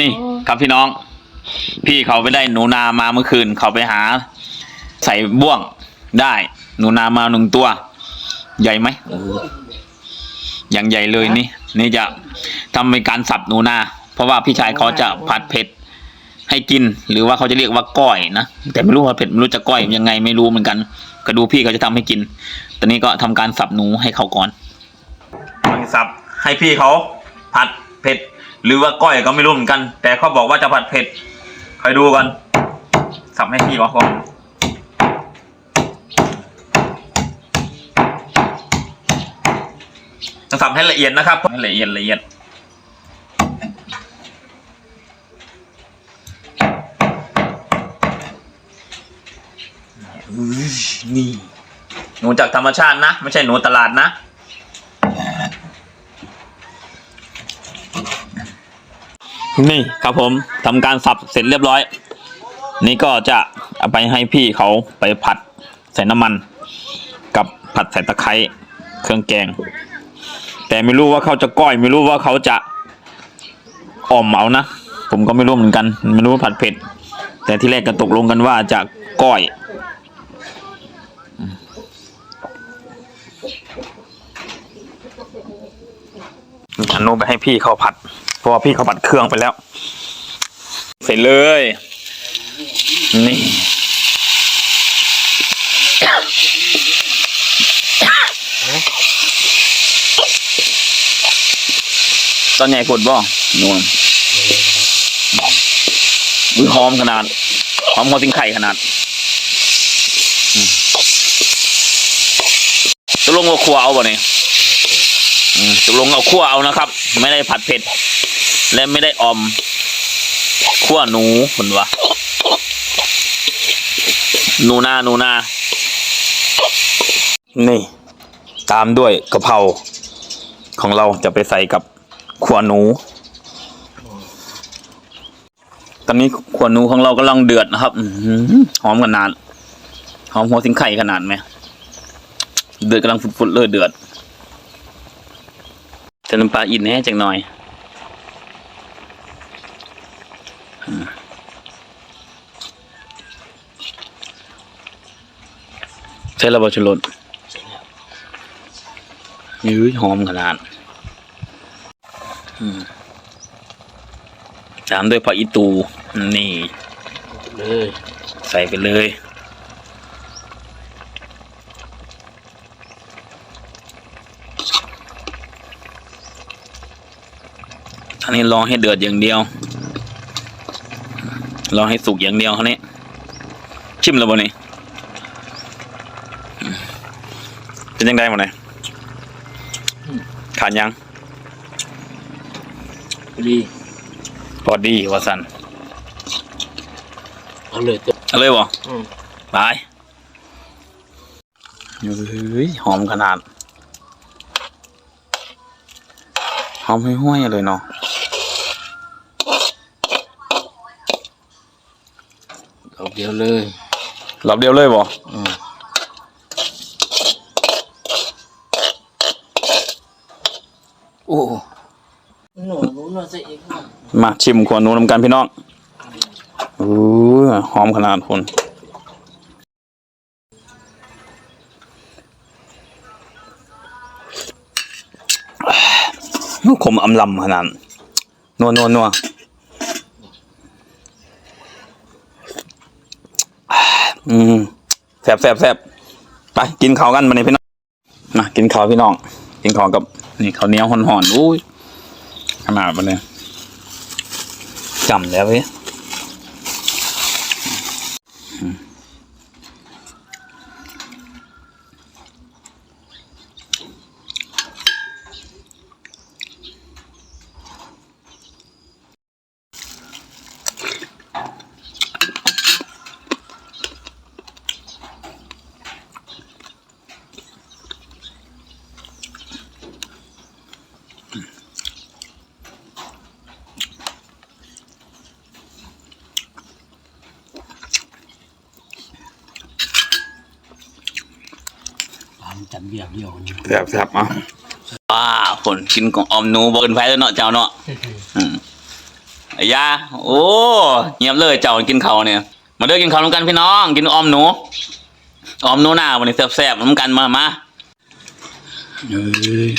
นี่ครับพี่น้อง พี่เขาไปได้หนูนามาเมื่อคืน เขาไปหา ใส่บ่วงได้ หนูนามาหนึ่งตัว ใหญ่ไหมอย่างใหญ่เลยนี่ นี่จะทำเป็นการสับหนูนา เพราะว่าพี่ชายเขาจะผัดเผ็ดให้กิน หรือว่าเขาจะเรียกว่าก้อยนะแต่ไม่รู้ว่าเผ็ดไม่รู้จะก้อยยังไงไม่รู้เหมือนกันก็ดูพี่เขาจะทำให้กิน ตอนนี้ก็ทำการสับหนูให้เขาก่อนสับให้พี่เขาผัดเผ็ด หรือว่าก้อยก็ไม่รู้เหมือนกัน แต่เขาบอกว่าจะผัดเผ็ดคอยดูกันสับให้พี่เขาก่อนจะสับให้ละเอียดนะครับให้ละเอียดละเอียดนี่หนูจากธรรมชาตินะ ไม่ใช่หนูตลาดนะ นี่ครับผมทำการสับเสร็จเรียบร้อย นี่ก็จะเอาไปให้พี่เขาไปผัดใส่น้ำมัน กับผัดใส่ตะไคร้เครื่องแกง แต่ไม่รู้ว่าเขาจะก้อย ไม่รู้ว่าเขาจะอ่อมเอานะผมก็ไม่รู้เหมือนกัน ไม่รู้ว่าผัดเผ็ด แต่ที่แรกก็ตกลงกันว่าจะก้อยอันนู้นไปให้พี่เขาผัด เพราะว่าพี่เขาผัดเครื่องไปแล้ว เสร็จเลย นี่ ตอนใหญ่ปวดบ่นวลอุ้ยหอมขนาด หอมหัวติงไข่ขนาดจะลงว่าครัวเอาบ่เนี่ยอืมตกลงเอาคั่วเอานะครับ ไม่ได้ผัดเผ็ด และไม่ได้ออมคั่วหนูคุณวะหนูนาหนูนานี่ ตามด้วยกะเพราของเราจะไปใส่กับขัวหนู ตอนนี้ขัวหนูของเรากำลังเดือดนะครับหอหอมขนาดหอมหัวสิงไข่ขนาดไหมเดือดกำลังฟุดๆเลยเดือดจะน้ำปลาอินแน่จังหน่อยอืม ใช่ระเบิดชุรสยื้อหอมขนาดอืมตามด้วยผักอีตู นี่ เลยใส่ไปเลยอันนี้รอให้เดือดอย่างเดียว รอให้สุกอย่างเดียวเขานี้ชิมแล้วบ่นี่อืมเป็นยังไงบ่เนี่ยขาดยังดีพอดีว่าสันเอาเลยตัวเอาเลยบ่อืมไปเฮ้ยหอมขนาด หอมห้วยๆเลยเนาะ อาเดียวเลยรอบเดียวเลยบ่อืมโอ้หนูรู้หน่อยสิอีกหน่อยมาชิมขวดนูนำกันพี่น้องอู้หอมขนาดคนขมอำลำขนาดนัวนัวนัว อืมแสบแสบแสบไปกินข้าวกันมาเนี่ยพี่น้องนะกินข้าวพี่น้อง กินข้าวกับนี่ข้าวเหนียวห่อนๆอุ้ยขนาดมันเนี่ยจำแล้วเว้ย อืมทำจันเบียร์เดียวนี่แซ่บแซ่บอะว้าฝนกินของออมหนูบเกินไปแล้วเนาะเจ้าเนาะอืมไอ้ยาโอ้เงียบเลยเจ้ากินเขาวเนี่ย มาเด้อกินข้าวน้ำกันพี่น้อง กินออมหนูออมหนูหน้าวันนี้แซ่บๆน้ำกันมามา เอ้ย